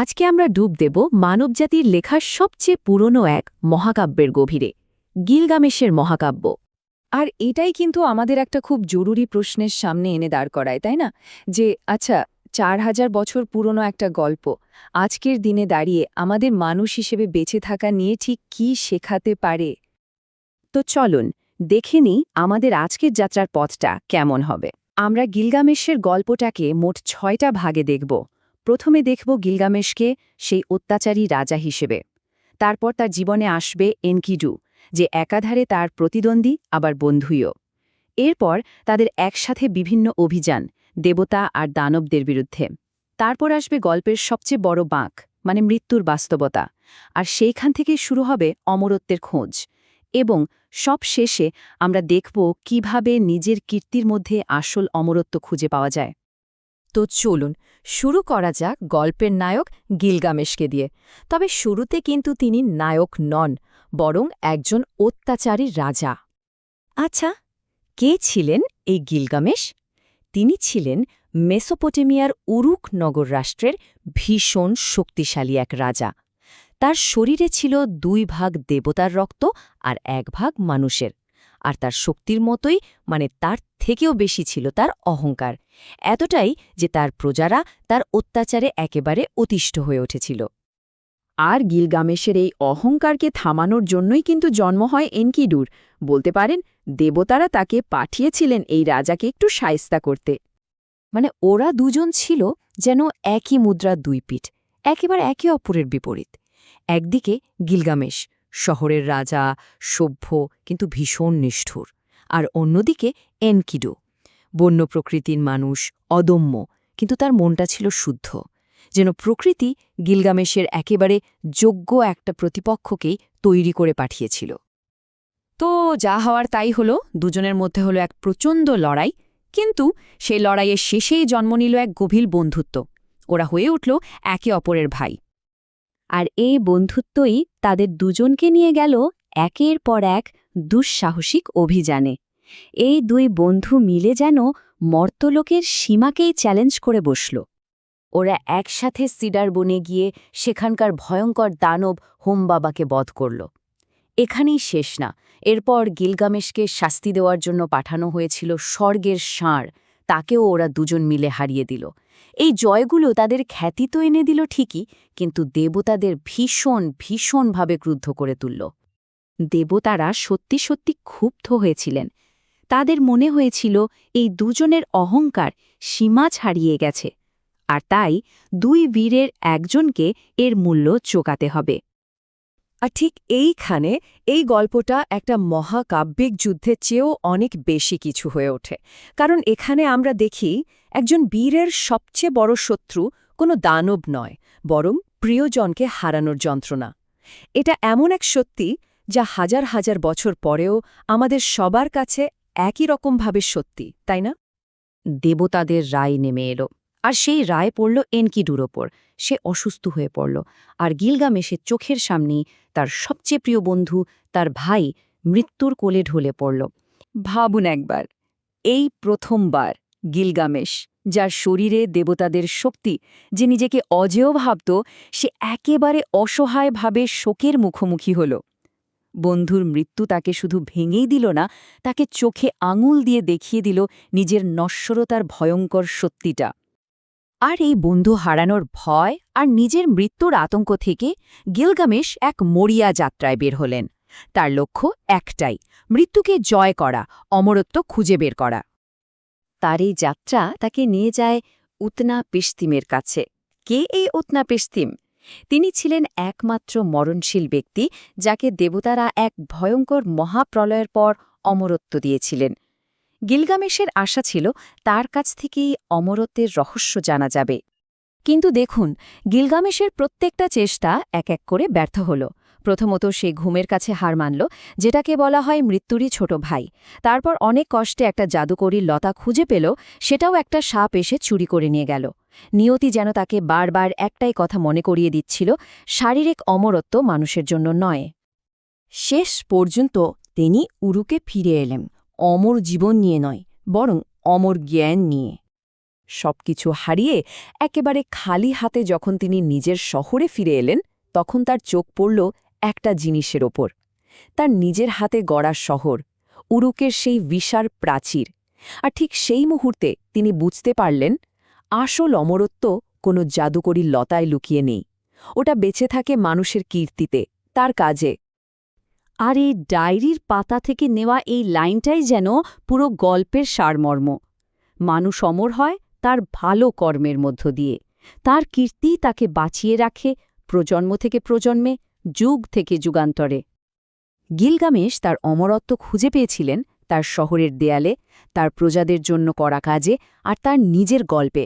আজকে আমরা ডুব দেব মানবজাতির লেখার সবচেয়ে পুরনো এক মহাকাব্যের গভীরে, গিলগামেশের মহাকাব্য। আর এটাই কিন্তু আমাদের একটা খুব জরুরি প্রশ্নের সামনে এনে দাঁড় করায়, তাই না? যে আচ্ছা চার হাজার বছর পুরনো একটা গল্প, আজকের দিনে দাঁড়িয়ে আমাদের মানুষ হিসেবে বেঁচে থাকা নিয়ে ঠিক কি শেখাতে পারে? তো চলুন, দেখে নিই আমাদের আজকের যাত্রার পথটা কেমন হবে। আমরা গিলগামেশের গল্পটাকে মোট ছয়টা ভাগে দেখব। প্রথমে দেখব গিলগামেশকে সেই অত্যাচারী রাজা হিসেবে। তারপর তার জীবনে আসবে এনকিডু, যে একাধারে তার প্রতিদ্বন্দ্বী, আবার বন্ধুইও। এরপর তাদের একসাথে বিভিন্ন অভিযান, দেবতা আর দানবদের বিরুদ্ধে। তারপর আসবে গল্পের সবচেয়ে বড় বাঁক মানে মৃত্যুর বাস্তবতা। আর সেইখান থেকেই শুরু হবে অমরত্বের খোঁজ। এবং সব শেষে আমরা দেখব কীভাবে নিজের কীর্তির মধ্যে আসল অমরত্ব খুঁজে পাওয়া যায়। তো চলুন, শুরু করা যাক গল্পের নায়ক গিলগামেশকে দিয়ে। তবে শুরুতে কিন্তু তিনি নায়ক নন, বরং একজন অত্যাচারী রাজা। আচ্ছা কে ছিলেন এই গিলগামেশ? তিনি ছিলেন মেসোপটেমিয়ার উরুক নগর রাষ্ট্রের ভীষণ শক্তিশালী এক রাজা। তার শরীরে ছিল দুই ভাগ দেবতার রক্ত আর এক ভাগ মানুষের। আর তার শক্তির মতোই মানে তার থেকেও বেশি ছিল তার অহংকার। এতটাই যে তার প্রজারা তার অত্যাচারে একেবারে অতিষ্ঠ হয়ে উঠেছিল। আর গিলগামেশের এই অহংকারকে থামানোর জন্যই কিন্তু জন্ম হয় এনকিডুর। বলতে পারেন, দেবতারা তাকে পাঠিয়েছিলেন এই রাজাকে একটু সায়স্তা করতে। মানে ওরা দুজন ছিল যেন একই মুদ্রার দুই পিঠ, একেবারে একে অপরের বিপরীত। একদিকে গিলগামেশ শহরের রাজা, সভ্য, কিন্তু ভীষণ নিষ্ঠুর। আর অন্যদিকে এনকিডো। বন্য প্রকৃতির মানুষ, অদম্য, কিন্তু তার মনটা ছিল শুদ্ধ। যেন প্রকৃতি গিলগামেশের একেবারে যোগ্য একটা প্রতিপক্ষকেই তৈরি করে পাঠিয়েছিল। তো যা হওয়ার তাই হলো, দুজনের মধ্যে হলো এক প্রচণ্ড লড়াই, কিন্তু সেই লড়াইয়ের শেষেই জন্ম নিল এক গভীর বন্ধুত্ব। ওরা হয়ে উঠল একে অপরের ভাই। আর এই বন্ধুত্বই তাদের দুজনকে নিয়ে গেল একের পর এক দুঃসাহসিক অভিযানে। এই দুই বন্ধু মিলে যেন মর্তলোকের সীমাকেই চ্যালেঞ্জ করে বসল। ওরা একসাথে সিডার বনে গিয়ে সেখানকার ভয়ঙ্কর দানব হোম বাবাকে বধ করল। এখানেই শেষ না। এরপর গিলগামেশকে শাস্তি দেওয়ার জন্য পাঠানো হয়েছিল স্বর্গের ষাঁড়। তাকেও ওরা দুজন মিলে হারিয়ে দিল। এই জয়গুলো তাদের খ্যাতি তো এনে দিল ঠিকই, কিন্তু দেবতাদের ভীষণ, ভীষণভাবে ক্রুদ্ধ করে তুলল। দেবতারা সত্যি সত্যি ক্ষুব্ধ হয়েছিলেন। তাদের মনে হয়েছিল, এই দুজনের অহংকার সীমা ছাড়িয়ে গেছে, আর তাই দুই বীরের একজনকে এর মূল্য চোকাতে হবে। আর ঠিক এইখানে এই গল্পটা একটা মহাকাব্যিক যুদ্ধের চেয়েও অনেক বেশি কিছু হয়ে ওঠে। কারণ এখানে আমরা দেখি একজন বীরের সবচেয়ে বড় শত্রু কোনো দানব নয়, বরং প্রিয়জনকে হারানোর যন্ত্রণা। এটা এমন এক সত্যি যা হাজার হাজার বছর পরেও আমাদের সবার কাছে একই রকমভাবে সত্যি, তাই না? দেবতাদের রায় নেমে এলো। আর সেই রায় পড়ল এনকিডুর ওপর। সে অসুস্থ হয়ে পড়ল। আর গিলগামেশের চোখের সামনেই তার সবচেয়ে প্রিয় বন্ধু, তার ভাই মৃত্যুর কোলে ঢলে পড়ল। ভাবুন একবার, এই প্রথমবার গিলগামেশ, যার শরীরে দেবতাদের শক্তি যে নিজেকে অজেয় ভাবত, সে একেবারে অসহায়ভাবে শোকের মুখোমুখি হল। বন্ধুর মৃত্যু তাকে শুধু ভেঙেই দিল না, তাকে চোখে আঙুল দিয়ে দেখিয়ে দিল নিজের নশ্বরতার ভয়ঙ্কর সত্যিটা। আর এই বন্ধু হারানোর ভয় আর নিজের মৃত্যুর আতঙ্ক থেকে গিলগামেশ এক মরিয়া যাত্রায় বের হলেন। তার লক্ষ্য একটাই, মৃত্যুকে জয় করা, অমরত্ব খুঁজে বের করা। তার এই যাত্রা তাকে নিয়ে যায় উতনা পেস্তিমের কাছে। কে এই উতনা পেস্তিম তিনি ছিলেন একমাত্র মরণশীল ব্যক্তি যাকে দেবতারা এক ভয়ঙ্কর মহাপ্রলয়ের পর অমরত্ব দিয়েছিলেন। গিলগামেশের আশা ছিল তার কাছ থেকেই অমরত্বের রহস্য জানা যাবে। কিন্তু দেখুন, গিলগামেশের প্রত্যেকটা চেষ্টা এক এক করে ব্যর্থ হল। প্রথমত সে ঘুমের কাছে হার মানল, যেটাকে বলা হয় মৃত্যুরই ছোট ভাই। তারপর অনেক কষ্টে একটা জাদুকরী লতা খুঁজে পেল, সেটাও একটা সাপ এসে চুরি করে নিয়ে গেল। নিয়তি যেন তাকে বারবার একটাই কথা মনে করিয়ে দিচ্ছিল, শারীরিক অমরত্ব মানুষের জন্য নয়। শেষ পর্যন্ত তিনি উরুকে ফিরে এলেন। অমর জীবন নিয়ে নয়, বরং অমর জ্ঞান নিয়ে। সবকিছু হারিয়ে একেবারে খালি হাতে যখন তিনি নিজের শহরে ফিরে এলেন, তখন তার চোখ পড়ল একটা জিনিসের ওপর। তার নিজের হাতে গড়া শহর, উরুকের সেই বিশার প্রাচীর। আর ঠিক সেই মুহূর্তে তিনি বুঝতে পারলেন, আসল অমরত্ব কোনো জাদুকরী লতায় লুকিয়ে নেই। ওটা বেঁচে থাকে মানুষের কীর্তিতে, তার কাজে। আর এই ডায়েরির পাতা থেকে নেওয়া এই লাইনটাই যেন পুরো গল্পের সারমর্ম। মানুষ অমর হয় তার ভালো কর্মের মধ্য দিয়ে। তার কীর্তি তাকে বাঁচিয়ে রাখে, প্রজন্ম থেকে প্রজন্মে, যুগ থেকে যুগান্তরে। গিলগামেশ তার অমরত্ব খুঁজে পেয়েছিলেন তার শহরের দেয়ালে, তার প্রজাদের জন্য করা কাজে আর তার নিজের গল্পে।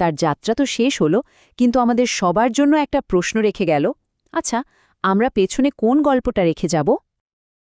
তার যাত্রা তো শেষ হলো, কিন্তু আমাদের সবার জন্য একটা প্রশ্ন রেখে গেল আচ্ছা আমরা পেছনে কোন গল্পটা রেখে যাব?